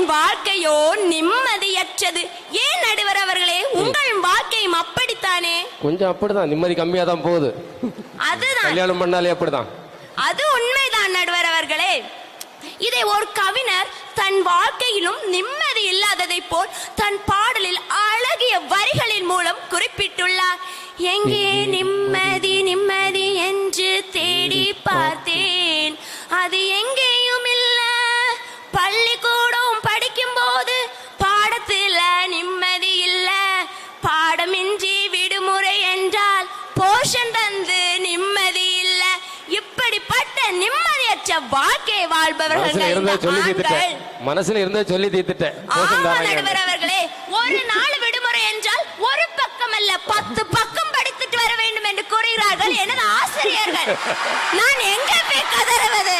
சிலரின் வாழ்க்கையோ நிம்மதியற்றது. ஏன் நடுவர் அவர்களே உங்கள் வாழ்க்கையும் அப்படித்தானே? கொஞ்சம் அப்படிதான் நிம்மதி கம்மியா தான் போகுது. அதுதான். கல்யாணம் பண்ணாலே அப்படிதான். அது உண்மைதான் நடுவர் அவர்களே. இதை ஒரு கவிஞர் தன் வாழ்க்கையிலும் நிம்மதி இல்லாததை போல் தன் பாடலில் அழகிய வரிகளின் மூலம் குறிப்பிட்டுள்ளார். எங்கே நிம்மதி நிம்மதி என்று தேடி பார்த்தேன். அது எங்கேயும் போஷன் தந்து நிம்மதி இல்ல. இப்படிப்பட்ட நிம்மதியற்ற வாழ்க்கை வாழ்பவர்கள் மனசுல இருந்தே சொல்லி. தீர்த்துட்டேன். நடுவர் அவர்களே ஒரு நாள் விடுமுறை என்றால் ஒரு பக்கம் அல்ல பத்து பக்கம் படித்துட்டு வர வேண்டும் என்று கூறுகிறார்கள் எனது ஆசிரியர்கள். நான் எங்க போய் கதறுவது?